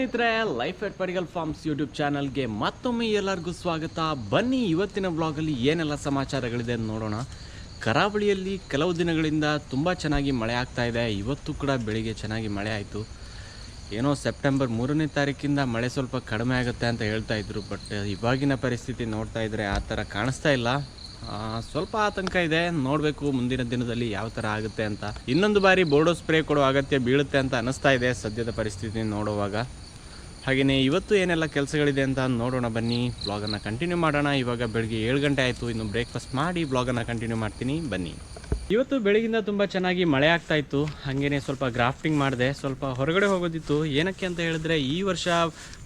ಸ್ನೇಹಿತರೆ life at Parigal farms YouTube ಚಾನಲ್ಗೆ ಮತ್ತೊಮ್ಮೆ ಎಲ್ಲರಿಗೂ ಸ್ವಾಗತ. ಬನ್ನಿ ಇವತ್ತಿನ ಬ್ಲಾಗಲ್ಲಿ ಏನೆಲ್ಲ ಸಮಾಚಾರಗಳಿದೆ ಅಂತ ನೋಡೋಣ. ಕರಾವಳಿಯಲ್ಲಿ ಕೆಲವು ದಿನಗಳಿಂದ ತುಂಬ ಚೆನ್ನಾಗಿ ಮಳೆ ಆಗ್ತಾ ಇದೆ. ಇವತ್ತು ಕೂಡ ಬೆಳಿಗ್ಗೆ ಚೆನ್ನಾಗಿ ಮಳೆ ಆಯಿತು. ಏನೋ ಸೆಪ್ಟೆಂಬರ್ ಮೂರನೇ ತಾರೀಕಿಂದ ಮಳೆ ಸ್ವಲ್ಪ ಕಡಿಮೆ ಆಗುತ್ತೆ ಅಂತ ಹೇಳ್ತಾ ಇದ್ರು ಬಟ್ ಇವಾಗಿನ ಪರಿಸ್ಥಿತಿ ನೋಡ್ತಾ ಇದ್ರೆ ಆ ಥರ ಕಾಣಿಸ್ತಾ ಇಲ್ಲ. ಸ್ವಲ್ಪ ಆತಂಕ ಇದೆ. ನೋಡಬೇಕು ಮುಂದಿನ ದಿನದಲ್ಲಿ ಯಾವ ಥರ ಆಗುತ್ತೆ ಅಂತ. ಇನ್ನೊಂದು ಬಾರಿ ಬೋರ್ಡೋ ಸ್ಪ್ರೇ ಕೊಡೋ ಅಗತ್ಯ ಬೀಳುತ್ತೆ ಅಂತ ಅನಿಸ್ತಾ ಇದೆ ಸದ್ಯದ ಪರಿಸ್ಥಿತಿ ನೋಡುವಾಗ. ಹಾಗೆಯೇ ಇವತ್ತು ಏನೆಲ್ಲ ಕೆಲಸಗಳಿದೆ ಅಂತ ನೋಡೋಣ ಬನ್ನಿ. ಬ್ಲಾಗನ್ನು ಕಂಟಿನ್ಯೂ ಮಾಡೋಣ. ಇವಾಗ ಬೆಳಗ್ಗೆ ಏಳು ಗಂಟೆ ಆಯಿತು. ಇನ್ನು ಬ್ರೇಕ್ಫಾಸ್ಟ್ ಮಾಡಿ ಬ್ಲಾಗನ್ನು ಕಂಟಿನ್ಯೂ ಮಾಡ್ತೀನಿ. ಬನ್ನಿ. ಇವತ್ತು ಬೆಳಗಿಂದ ತುಂಬ ಚೆನ್ನಾಗಿ ಮಳೆ ಆಗ್ತಾ ಇತ್ತು. ಹಾಗೇನೆ ಸ್ವಲ್ಪ ಗ್ರಾಫ್ಟಿಂಗ್ ಮಾಡಿದೆ. ಸ್ವಲ್ಪ ಹೊರಗಡೆ ಹೋಗೋದಿತ್ತು. ಏನಕ್ಕೆ ಅಂತ ಹೇಳಿದ್ರೆ, ಈ ವರ್ಷ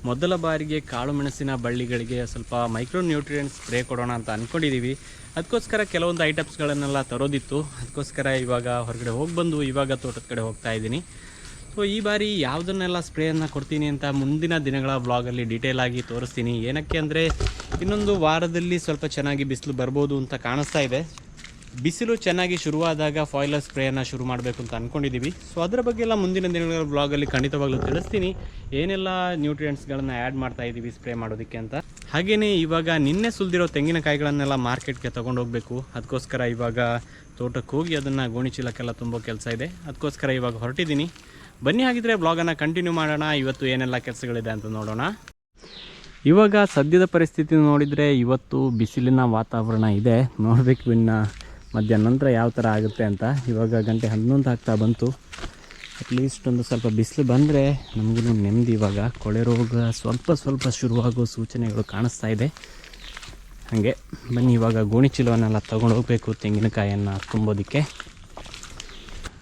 ಮೊದಲ ಬಾರಿಗೆ ಕಾಳು ಮೆಣಸಿನ ಬಳ್ಳಿಗಳಿಗೆ ಸ್ವಲ್ಪ ಮೈಕ್ರೋ ನ್ಯೂಟ್ರಿಯೆಂಟ್ಸ್ ಸ್ಪ್ರೇ ಕೊಡೋಣ ಅಂತ ಅಂದ್ಕೊಂಡಿದ್ದೀವಿ ಅದಕ್ಕೋಸ್ಕರ ಕೆಲವೊಂದು ಐಟಮ್ಸ್ಗಳನ್ನೆಲ್ಲ ತರೋದಿತ್ತು. ಅದಕ್ಕೋಸ್ಕರ ಇವಾಗ ಹೊರಗಡೆ ಹೋಗಿ ಬಂದು ಇವಾಗ ತೋಟದ ಕಡೆ ಹೋಗ್ತಾ ಇದ್ದೀನಿ. ಸೊ, ಈ ಬಾರಿ ಯಾವುದನ್ನೆಲ್ಲ ಸ್ಪ್ರೇಯನ್ನು ಕೊಡ್ತೀನಿ ಅಂತ ಮುಂದಿನ ದಿನಗಳ ವ್ಲಾಗಲ್ಲಿ ಡೀಟೇಲ್ ಆಗಿ ತೋರಿಸ್ತೀನಿ. ಏನಕ್ಕೆ ಅಂದರೆ, ಇನ್ನೊಂದು ವಾರದಲ್ಲಿ ಸ್ವಲ್ಪ ಚೆನ್ನಾಗಿ ಬಿಸಿಲು ಬರ್ಬೋದು ಅಂತ ಕಾಣಿಸ್ತಾ ಇದೆ. ಬಿಸಿಲು ಚೆನ್ನಾಗಿ ಶುರುವಾದಾಗ ಫಾಯ್ಲರ್ ಸ್ಪ್ರೇಯನ್ನು ಶುರು ಮಾಡಬೇಕು ಅಂತ ಅಂದ್ಕೊಂಡಿದ್ದೀವಿ ಸೊ, ಅದರ ಬಗ್ಗೆ ಎಲ್ಲ ಮುಂದಿನ ದಿನಗಳ ಬ್ಲಾಗಲ್ಲಿ ಖಂಡಿತವಾಗ್ಲೂ ತಿಳಿಸ್ತೀನಿ. ಏನೆಲ್ಲ ನ್ಯೂಟ್ರಿಯೆಂಟ್ಸ್ಗಳನ್ನು ಆ್ಯಡ್ ಮಾಡ್ತಾ ಇದ್ದೀವಿ ಸ್ಪ್ರೇ ಮಾಡೋದಕ್ಕೆ ಅಂತ. ಹಾಗೆಯೇ ಇವಾಗ ನಿನ್ನೆ ಸುಲಿದಿರೋ ತೆಂಗಿನಕಾಯಿಗಳನ್ನೆಲ್ಲ ಮಾರ್ಕೆಟ್ಗೆ ತೊಗೊಂಡು ಹೋಗಬೇಕು ಅದಕ್ಕೋಸ್ಕರ ಇವಾಗ ತೋಟಕ್ಕೆ ಹೋಗಿ ಅದನ್ನು ಗೋಣಿಚೀಲಕ್ಕೆಲ್ಲ ತುಂಬೋ ಕೆಲಸ ಇದೆ. ಅದಕ್ಕೋಸ್ಕರ ಇವಾಗ ಹೊರಟಿದ್ದೀನಿ. ಬನ್ನಿ ಹಾಗಿದ್ರೆ ಬ್ಲಾಗನ್ನು ಕಂಟಿನ್ಯೂ ಮಾಡೋಣ. ಇವತ್ತು ಏನೆಲ್ಲ ಕೆಲಸಗಳಿದೆ ಅಂತ ನೋಡೋಣ. ಇವಾಗ ಸದ್ಯದ ಪರಿಸ್ಥಿತಿ ನೋಡಿದರೆ ಇವತ್ತು ಬಿಸಿಲಿನ ವಾತಾವರಣ ಇದೆ. ನೋಡಬೇಕು ಇನ್ನ ಮಧ್ಯಾಹ್ನ ನಂತರ ಯಾವ ಥರ ಆಗುತ್ತೆ ಅಂತ. ಇವಾಗ ಗಂಟೆ ಹನ್ನೊಂದು ಆಗ್ತಾ ಬಂತು. ಅಟ್ಲೀಸ್ಟ್ ಒಂದು ಸ್ವಲ್ಪ ಬಿಸಿಲು ಬಂದರೆ ನಮಗೂ ನೆಮ್ಮದಿ ಇವಾಗ. ಕೊಳೆ ರೋಗ ಸ್ವಲ್ಪ ಸ್ವಲ್ಪ ಶುರುವಾಗೋ ಸೂಚನೆಗಳು ಕಾಣಿಸ್ತಾ ಇದೆ. ಹಾಗೆ ಬನ್ನಿ ಇವಾಗ ಗೋಣಿಚೀಲವನ್ನೆಲ್ಲ ತೊಗೊಂಡು ಹೋಗಬೇಕು ತೆಂಗಿನಕಾಯನ್ನು ತುಂಬೋದಕ್ಕೆ.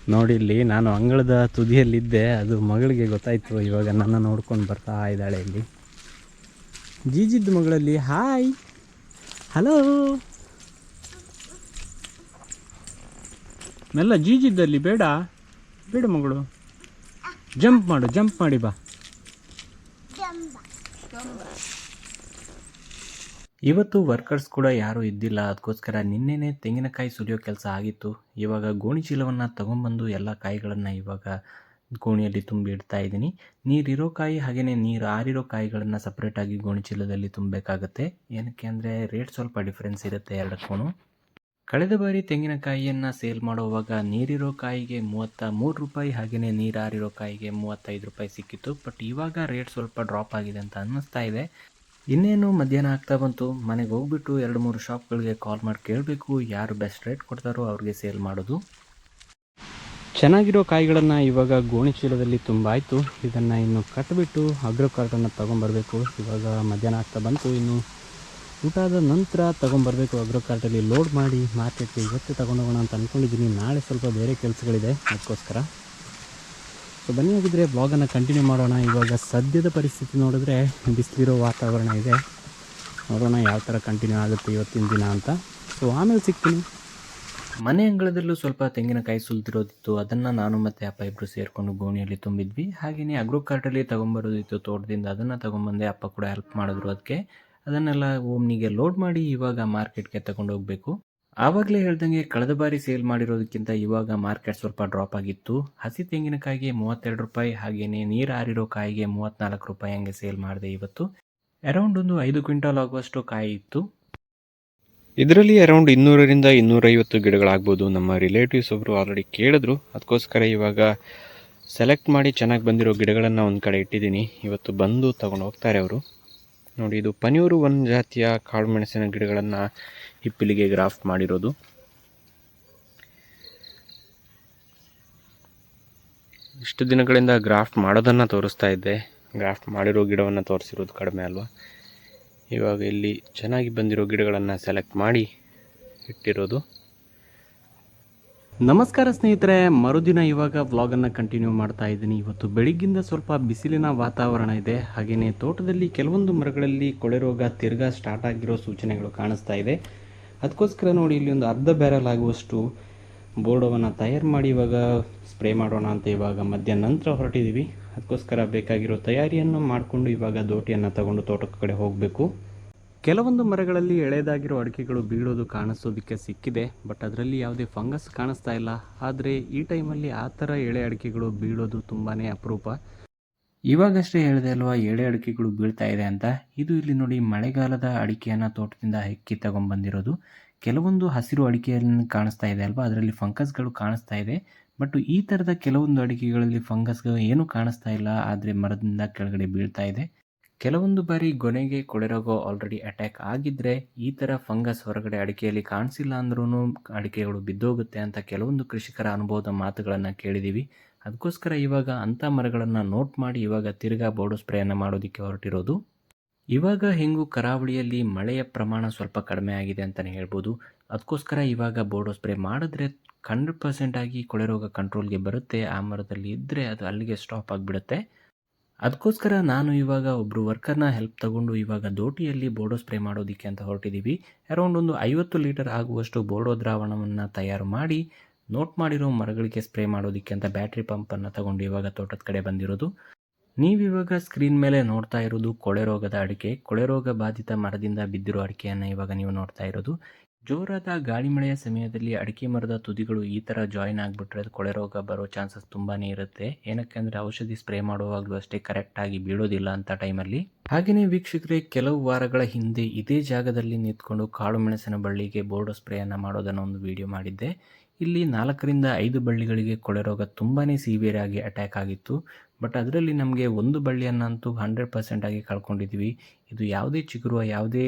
ನೋಡಿ ಇಲ್ಲಿ ನಾನು ಅಂಗಳದ ತುದಿಯಲ್ಲಿದ್ದೆ, ಅದು ಮಗಳಿಗೆ ಗೊತ್ತಾಯಿತು. ಇವಾಗ ನನ್ನ ನೋಡ್ಕೊಂಡು ಬರ್ತಾ ಇದ್ದಾಳೆ ಇಲ್ಲಿ. ಜೀಜಿದ್ದ ಮಗಳಲ್ಲಿ, ಹಾಯ್. ಹಲೋ ಮೆಲ್ಲ ಜೀಜಿದ್ದಲ್ಲಿ ಬೇಡ. ಬೇಡ ಮಗಳು. ಜಂಪ್ ಮಾಡು, ಜಂಪ್ ಮಾಡಿ ಬಾ. ಇವತ್ತು ವರ್ಕರ್ಸ್ ಕೂಡ ಯಾರೂ ಇದ್ದಿಲ್ಲ. ಅದಕ್ಕೋಸ್ಕರ ನಿನ್ನೆನೆ ತೆಂಗಿನಕಾಯಿ ಸುಲಿಯೋ ಕೆಲಸ ಆಗಿತ್ತು. ಇವಾಗ ಗೋಣಿ ಚೀಲವನ್ನು ತೊಗೊಂಬಂದು ಎಲ್ಲ ಕಾಯಿಗಳನ್ನು ಇವಾಗ ಗೋಣಿಯಲ್ಲಿ ತುಂಬಿ ಇಡ್ತಾ ಇದ್ದೀನಿ. ನೀರಿರೋ ಕಾಯಿ ಹಾಗೆಯೇ ನೀರು ಆರಿರೋ ಕಾಯಿಗಳನ್ನು ಸಪ್ರೇಟಾಗಿ ಗೋಣಿ ಚೀಲದಲ್ಲಿ ತುಂಬಬೇಕಾಗುತ್ತೆ. ಏನಕ್ಕೆ ಅಂದರೆ ರೇಟ್ ಸ್ವಲ್ಪ ಡಿಫ್ರೆನ್ಸ್ ಇರುತ್ತೆ ಎರಡಕ್ಕೂ ಕಳೆದ ಬಾರಿ ತೆಂಗಿನಕಾಯಿಯನ್ನು ಸೇಲ್ ಮಾಡುವಾಗ ನೀರಿರೋ ಕಾಯಿಗೆ ಮೂವತ್ತ ಮೂರು ರೂಪಾಯಿ ಹಾಗೆಯೇ ನೀರಾರಿರೋ ಕಾಯಿಗೆ ಮೂವತ್ತೈದು ರೂಪಾಯಿ ಸಿಕ್ಕಿತ್ತು. ಬಟ್ ಇವಾಗ ರೇಟ್ ಸ್ವಲ್ಪ ಡ್ರಾಪ್ ಆಗಿದೆ ಅಂತ ಅನ್ನಿಸ್ತಾ ಇದೆ. ಇನ್ನೇನು ಮಧ್ಯಾಹ್ನ ಆಗ್ತಾ ಬಂತು, ಮನೆಗೆ ಹೋಗ್ಬಿಟ್ಟು ಎರಡು ಮೂರು ಶಾಪ್ಗಳಿಗೆ ಕಾಲ್ ಮಾಡಿ ಕೇಳಬೇಕು, ಯಾರು ಬೆಸ್ಟ್ ರೇಟ್ ಕೊಡ್ತಾರೋ ಅವ್ರಿಗೆ ಸೇಲ್ ಮಾಡೋದು. ಚೆನ್ನಾಗಿರೋ ಕಾಯಿಗಳನ್ನು ಇವಾಗ ಗೋಣಿ ಚೀಲದಲ್ಲಿ ತುಂಬ ಆಯಿತು ಇದನ್ನು ಇನ್ನು ಕಟ್ಬಿಟ್ಟು ಅಗ್ರೋ ಕಾರ್ಟನ್ನು ತೊಗೊಂಬರ್ಬೇಕು. ಇವಾಗ ಮಧ್ಯಾಹ್ನ ಆಗ್ತಾ ಬಂತು. ಇನ್ನು ಊಟ ಆದ ನಂತರ ತೊಗೊಂಬರ್ಬೇಕು. ಅಗ್ರೋ ಕಾರ್ಟಲ್ಲಿ ಲೋಡ್ ಮಾಡಿ ಮಾರ್ಕೆಟ್ಗೆ ಇವತ್ತು ತೊಗೊಂಡೋಗೋಣ ಅಂತ ಅಂದ್ಕೊಂಡಿದ್ದೀನಿ ನಾಳೆ ಸ್ವಲ್ಪ ಬೇರೆ ಕೆಲಸಗಳಿದೆ, ಅದಕ್ಕೋಸ್ಕರ. ಸೊ ಬನ್ನಿ ಹೋಗಿದ್ರೆ ಬ್ಲಾಗನ್ನು ಕಂಟಿನ್ಯೂ ಮಾಡೋಣ. ಇವಾಗ ಸದ್ಯದ ಪರಿಸ್ಥಿತಿ ನೋಡಿದ್ರೆ ಬಿಸಿಲಿರೋ ವಾತಾವರಣ ಇದೆ. ನೋಡೋಣ ಯಾವ ಥರ ಕಂಟಿನ್ಯೂ ಆಗುತ್ತೆ ಇವತ್ತಿನ ದಿನ ಅಂತ. ಸೊ ಆಮೇಲೆ ಸಿಗ್ತೀನಿ. ಮನೆ ಅಂಗಳದಲ್ಲೂ ಸ್ವಲ್ಪ ತೆಂಗಿನಕಾಯಿ ಸುಲ್ತಿರೋದಿತ್ತು ಅದನ್ನು ನಾನು ಮತ್ತು ಅಪ್ಪ ಇಬ್ಬರು ಸೇರಿಕೊಂಡು ಗೋಣಿಯಲ್ಲಿ ತುಂಬಿದ್ವಿ. ಹಾಗೆಯೇ ಅಗ್ರೋ ಕಾರ್ಟಲ್ಲಿ ತೊಗೊಂಬರೋದಿತ್ತು ತೋಟದಿಂದ. ಅದನ್ನು ತೊಗೊಂಬಂದೆ ಅಪ್ಪ ಕೂಡ ಹೆಲ್ಪ್ ಮಾಡಿದ್ರು ಅದಕ್ಕೆ. ಅದನ್ನೆಲ್ಲ ಓಮ್ನಿಗೆ ಲೋಡ್ ಮಾಡಿ ಇವಾಗ ಮಾರ್ಕೆಟ್ಗೆ ತಗೊಂಡು ಹೋಗಬೇಕು ಆವಾಗಲೇ ಹೇಳ್ದಂಗೆ ಕಳೆದ ಬಾರಿ ಸೇಲ್ ಮಾಡಿರೋದಕ್ಕಿಂತ ಇವಾಗ ಮಾರ್ಕೆಟ್ ಸ್ವಲ್ಪ ಡ್ರಾಪ್ ಆಗಿತ್ತು. ಹಸಿ ತೆಂಗಿನಕಾಯಿಗೆ ಮೂವತ್ತೆರಡು ರೂಪಾಯಿ ಹಾಗೆಯೇ ನೀರು ಆರಿರೋ ಕಾಯಿಗೆ ಮೂವತ್ತ್ನಾಲ್ಕು ರೂಪಾಯಿ ಹಂಗೆ ಸೇಲ್ ಮಾಡಿದೆ ಇವತ್ತು. ಅರೌಂಡ್ ಒಂದು ಐದು ಕ್ವಿಂಟಾಲ್ ಆಗುವಷ್ಟು ಕಾಯಿ ಇತ್ತು. ಇದರಲ್ಲಿ ಅರೌಂಡ್ ಇನ್ನೂರರಿಂದ ಇನ್ನೂರೈವತ್ತು ಗಿಡಗಳಾಗ್ಬೋದು ನಮ್ಮ ರಿಲೇಟಿವ್ಸ್ ಒಬ್ಬರು ಆಲ್ರೆಡಿ ಕೇಳಿದ್ರು. ಅದಕ್ಕೋಸ್ಕರ ಇವಾಗ ಸೆಲೆಕ್ಟ್ ಮಾಡಿ ಚೆನ್ನಾಗಿ ಬಂದಿರೋ ಗಿಡಗಳನ್ನು ಒಂದು ಕಡೆ ಇಟ್ಟಿದ್ದೀನಿ. ಇವತ್ತು ಬಂದು ತಗೊಂಡು ಹೋಗ್ತಾರೆ ಅವರು. ನೋಡಿ, ಇದು ಪನಿಯೂರು ಒಂದು ಜಾತಿಯ ಕಾಳು ಮೆಣಸಿನ ಗಿಡಗಳನ್ನು ಹಿಪ್ಪಿಲಿಗೆ ಗ್ರಾಫ್ಟ್ ಮಾಡಿರೋದು. ಇಷ್ಟು ದಿನಗಳಿಂದ ಗ್ರಾಫ್ಟ್ ಮಾಡೋದನ್ನು ತೋರಿಸ್ತಾ ಇದ್ದೆ. ಗ್ರಾಫ್ಟ್ ಮಾಡಿರೋ ಗಿಡವನ್ನು ತೋರಿಸಿರೋದು ಕಡಿಮೆ ಅಲ್ವಾ? ಇವಾಗ ಇಲ್ಲಿ ಚೆನ್ನಾಗಿ ಬಂದಿರೋ ಗಿಡಗಳನ್ನು ಸೆಲೆಕ್ಟ್ ಮಾಡಿ ಇಟ್ಟಿರೋದು. ನಮಸ್ಕಾರ ಸ್ನೇಹಿತರೆ, ಮರುದಿನ ಇವಾಗ ವ್ಲಾಗನ್ನು ಕಂಟಿನ್ಯೂ ಮಾಡ್ತಾ ಇದ್ದೀನಿ. ಇವತ್ತು ಬೆಳಿಗ್ಗಿಂದ ಸ್ವಲ್ಪ ಬಿಸಿಲಿನ ವಾತಾವರಣ ಇದೆ. ಹಾಗೆಯೇ ತೋಟದಲ್ಲಿ ಕೆಲವೊಂದು ಮರಗಳಲ್ಲಿ ಕೊಳೆ ರೋಗ, ತಿರ್ಗಾ ಸ್ಟಾರ್ಟ್ ಆಗಿರೋ ಸೂಚನೆಗಳು ಕಾಣಿಸ್ತಾ ಇದೆ. ಅದಕ್ಕೋಸ್ಕರ ನೋಡಿ ಇಲ್ಲಿ ಒಂದು ಅರ್ಧ ಬ್ಯಾರಲ್ ಆಗುವಷ್ಟು ಬೋರ್ಡವನ್ನು ತಯಾರು ಮಾಡಿ ಇವಾಗ ಸ್ಪ್ರೇ ಮಾಡೋಣ ಅಂತ ಇವಾಗ ಮಧ್ಯಾಹ್ನ ನಂತರ ಹೊರಟಿದ್ದೀವಿ ಅದಕ್ಕೋಸ್ಕರ ಬೇಕಾಗಿರೋ ತಯಾರಿಯನ್ನು ಮಾಡಿಕೊಂಡು ಇವಾಗ ದೋಟಿಯನ್ನು ತಗೊಂಡು ತೋಟದ ಕಡೆ ಹೋಗಬೇಕು. ಕೆಲವೊಂದು ಮರಗಳಲ್ಲಿ ಎಳೆದಾಗಿರೋ ಅಡಿಕೆಗಳು ಬೀಳೋದು ಕಾಣಿಸೋದಕ್ಕೆ ಸಿಕ್ಕಿದೆ, ಬಟ್ ಅದರಲ್ಲಿ ಯಾವುದೇ ಫಂಗಸ್ ಕಾಣಿಸ್ತಾ ಇಲ್ಲ. ಆದರೆ ಈ ಟೈಮಲ್ಲಿ ಆ ಥರ ಎಳೆ ಅಡಿಕೆಗಳು ಬೀಳೋದು ತುಂಬಾ ಅಪರೂಪ. ಇವಾಗಷ್ಟೇ ಹೇಳಿದೆ ಅಲ್ವಾ, ಎಳೆ ಅಡಿಕೆಗಳು ಬೀಳ್ತಾ ಇದೆ ಅಂತ. ಇದು ಇಲ್ಲಿ ನೋಡಿ ಮಳೆಗಾಲದ ಅಡಿಕೆಯನ್ನು ತೋಟದಿಂದ ಹೆಕ್ಕಿ ತಗೊಂಡ್ಬಂದಿರೋದು. ಕೆಲವೊಂದು ಹಸಿರು ಅಡಿಕೆಯನ್ನು ಕಾಣಿಸ್ತಾ ಇದೆ ಅಲ್ವಾ, ಅದರಲ್ಲಿ ಫಂಗಸ್ಗಳು ಕಾಣಿಸ್ತಾ ಇದೆ. ಬಟ್ ಈ ಥರದ ಕೆಲವೊಂದು ಅಡಿಕೆಗಳಲ್ಲಿ ಫಂಗಸ್ಗಳು ಏನೂ ಕಾಣಿಸ್ತಾ ಇಲ್ಲ, ಆದರೆ ಮರದಿಂದ ಕೆಳಗಡೆ ಬೀಳ್ತಾ ಇದೆ. ಕೆಲವೊಂದು ಬಾರಿ ಗೊನೆಗೆ ಕೊಳೆರೋಗ ಆಲ್ರೆಡಿ ಅಟ್ಯಾಕ್ ಆಗಿದ್ರೆ ಈ ಥರ ಫಂಗಸ್ ಹೊರಗಡೆ ಅಡಿಕೆಯಲ್ಲಿ ಕಾಣಿಸಿಲ್ಲ ಅಂದ್ರೂ ಅಡಿಕೆಗಳು ಬಿದ್ದೋಗುತ್ತೆ ಅಂತ ಕೆಲವೊಂದು ಕೃಷಿಕರ ಅನುಭವದ ಮಾತುಗಳನ್ನು ಕೇಳಿದ್ದೀವಿ ಅದಕ್ಕೋಸ್ಕರ ಇವಾಗ ಅಂಥ ಮರಗಳನ್ನು ನೋಟ್ ಮಾಡಿ ಇವಾಗ ತಿರ್ಗಾ ಬೋರ್ಡು ಸ್ಪ್ರೇಯನ್ನು ಮಾಡೋದಕ್ಕೆ ಹೊರಟಿರೋದು. ಇವಾಗ ಹೆಂಗೂ ಕರಾವಳಿಯಲ್ಲಿ ಮಳೆಯ ಪ್ರಮಾಣ ಸ್ವಲ್ಪ ಕಡಿಮೆ ಆಗಿದೆ ಅಂತಲೇ ಹೇಳ್ಬೋದು. ಅದಕ್ಕೋಸ್ಕರ ಇವಾಗ ಬೋರ್ಡೋ ಸ್ಪ್ರೇ ಮಾಡಿದ್ರೆ ಹಂಡ್ರೆಡ್ ಪರ್ಸೆಂಟಾಗಿ ಕೊಳೆ ರೋಗ ಕಂಟ್ರೋಲ್ಗೆ ಬರುತ್ತೆ. ಆ ಮರದಲ್ಲಿ ಇದ್ದರೆ ಅದು ಅಲ್ಲಿಗೆ ಸ್ಟಾಪ್ ಆಗಿಬಿಡುತ್ತೆ. ಅದಕ್ಕೋಸ್ಕರ ನಾನು ಇವಾಗ ಒಬ್ಬರು ವರ್ಕರ್ನ ಹೆಲ್ಪ್ ತಗೊಂಡು ಇವಾಗ ದೋಟಿಯಲ್ಲಿ ಬೋರ್ಡೋ ಸ್ಪ್ರೇ ಮಾಡೋದಕ್ಕೆ ಅಂತ ಹೊರಟಿದ್ದೀವಿ ಅರೌಂಡ್ ಒಂದು ಐವತ್ತು ಲೀಟರ್ ಆಗುವಷ್ಟು ಬೋರ್ಡೋ ದ್ರಾವಣವನ್ನು ತಯಾರು ಮಾಡಿ, ನೋಟ್ ಮಾಡಿರೋ ಮರಗಳಿಗೆ ಸ್ಪ್ರೇ ಮಾಡೋದಕ್ಕೆ ಅಂತ ಬ್ಯಾಟ್ರಿ ಪಂಪನ್ನು ತಗೊಂಡು ಇವಾಗ ತೋಟದ ಕಡೆ ಬಂದಿರೋದು. ನೀವಿವಾಗ ಸ್ಕ್ರೀನ್ ಮೇಲೆ ನೋಡ್ತಾ ಇರೋದು ಕೊಳೆ ರೋಗದ ಅಡಿಕೆ. ಕೊಳೆ ರೋಗ ಬಾಧಿತ ಮರದಿಂದ ಬಿದ್ದಿರೋ ಅಡಿಕೆಯನ್ನು ಇವಾಗ ನೀವು ನೋಡ್ತಾ ಇರೋದು. ಜೋರಾದ ಗಾಳಿ ಮಳೆಯ ಸಮಯದಲ್ಲಿ ಅಡಿಕೆ ಮರದ ತುದಿಗಳು ಈ ಥರ ಜಾಯಿನ್ ಆಗಿಬಿಟ್ರೆ ಕೊಳೆ ರೋಗ ಬರೋ ಚಾನ್ಸಸ್ ತುಂಬಾ ಇರುತ್ತೆ. ಏನಕ್ಕೆ ಅಂದರೆ ಔಷಧಿ ಸ್ಪ್ರೇ ಮಾಡುವಾಗಲೂ ಅಷ್ಟೇ ಕರೆಕ್ಟಾಗಿ ಬೀಳೋದಿಲ್ಲ ಅಂತ ಟೈಮಲ್ಲಿ ಹಾಗೆಯೇ ವೀಕ್ಷಕರೇ, ಕೆಲವು ವಾರಗಳ ಹಿಂದೆ ಇದೇ ಜಾಗದಲ್ಲಿ ನಿಂತ್ಕೊಂಡು ಕಾಳು ಮೆಣಸಿನ ಬಳ್ಳಿಗೆ ಬೋರ್ಡೋ ಸ್ಪ್ರೇಯನ್ನು ಮಾಡೋದನ್ನು ಒಂದು ವಿಡಿಯೋ ಮಾಡಿದ್ದೆ. ಇಲ್ಲಿ ನಾಲ್ಕರಿಂದ ಐದು ಬಳ್ಳಿಗಳಿಗೆ ಕೊಳೆ ರೋಗ ತುಂಬಾ ಸಿವಿಯರ್ ಆಗಿ ಅಟ್ಯಾಕ್ ಆಗಿತ್ತು. ಬಟ್ ಅದರಲ್ಲಿ ನಮಗೆ ಒಂದು ಬಳ್ಳಿಯನ್ನಂತೂ ಹಂಡ್ರೆಡ್ ಪರ್ಸೆಂಟ್ ಆಗಿ ಕಳ್ಕೊಂಡಿದ್ವಿ. ಇದು ಯಾವುದೇ ಚಿಗುರುವ, ಯಾವುದೇ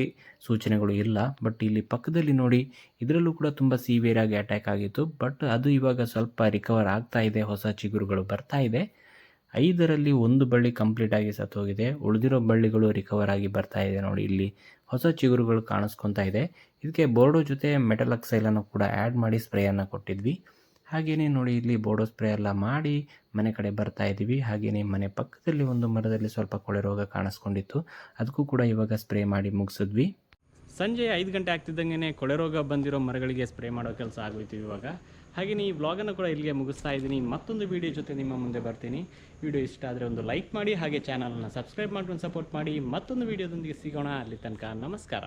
ಸೂಚನೆಗಳು ಇಲ್ಲ. ಬಟ್ ಇಲ್ಲಿ ಪಕ್ಕದಲ್ಲಿ ನೋಡಿ, ಇದರಲ್ಲೂ ಕೂಡ ತುಂಬ ಸಿವಿಯರ್ ಆಗಿ ಅಟ್ಯಾಕ್ ಆಗಿತ್ತು. ಬಟ್ ಅದು ಇವಾಗ ಸ್ವಲ್ಪ ರಿಕವರ್ ಆಗ್ತಾ ಇದೆ, ಹೊಸ ಚಿಗುರುಗಳು ಬರ್ತಾ ಇದೆ. ಐದರಲ್ಲಿ ಒಂದು ಬಳ್ಳಿ ಕಂಪ್ಲೀಟ್ ಆಗಿ ಸತ್ತೋಗಿದೆ. ಉಳಿದಿರೋ ಬಳ್ಳಿಗಳು ರಿಕವರ್ ಆಗಿ ಬರ್ತಾ ಇದೆ ನೋಡಿ, ಇಲ್ಲಿ ಹೊಸ ಚಿಗುರುಗಳು ಕಾಣಿಸ್ಕೊತಾ ಇದೆ. ಇದಕ್ಕೆ ಬೋರ್ಡೋ ಜೊತೆ ಮೆಟಲ್ ಆಕ್ಸೈಲನ್ನು ಕೂಡ ಆ್ಯಡ್ ಮಾಡಿ ಸ್ಪ್ರೇಯನ್ನು ಕೊಟ್ಟಿದ್ವಿ. ಹಾಗೆಯೇ ನೋಡಿ ಇಲ್ಲಿ ಬೋಡೋ ಸ್ಪ್ರೇ ಎಲ್ಲ ಮಾಡಿ ಮನೆ ಕಡೆ ಬರ್ತಾ ಇದ್ದೀವಿ. ಹಾಗೆಯೇ ಮನೆ ಪಕ್ಕದಲ್ಲಿ ಒಂದು ಮರದಲ್ಲಿ ಸ್ವಲ್ಪ ಕೊಳೆ ರೋಗ ಕಾಣಿಸ್ಕೊಂಡಿತ್ತು. ಅದಕ್ಕೂ ಕೂಡ ಇವಾಗ ಸ್ಪ್ರೇ ಮಾಡಿ ಮುಗಿಸಿದ್ವಿ. ಸಂಜೆ ಐದು ಗಂಟೆ ಆಗ್ತಿದ್ದಂಗೆ ಕೊಳೆ ರೋಗ ಬಂದಿರೋ ಮರಗಳಿಗೆ ಸ್ಪ್ರೇ ಮಾಡೋ ಕೆಲಸ ಆಗೋಯ್ತು ಇವಾಗ. ಹಾಗೆಯೇ ಈ ವ್ಲಾಗನ್ನು ಕೂಡ ಇಲ್ಲಿಗೆ ಮುಗಿಸ್ತಾ ಇದ್ದೀನಿ. ಮತ್ತೊಂದು ವಿಡಿಯೋ ಜೊತೆ ನಿಮ್ಮ ಮುಂದೆ ಬರ್ತೀನಿ. ವಿಡಿಯೋ ಇಷ್ಟ ಆದರೆ ಒಂದು ಲೈಕ್ ಮಾಡಿ, ಹಾಗೆ ಚಾನಲನ್ನು ಸಬ್ಸ್ಕ್ರೈಬ್ ಮಾಡ್ಕೊಂಡು ಸಪೋರ್ಟ್ ಮಾಡಿ. ಮತ್ತೊಂದು ವಿಡಿಯೋದೊಂದಿಗೆ ಸಿಗೋಣ. ಅಲ್ಲಿ ತನಕ ನಮಸ್ಕಾರ.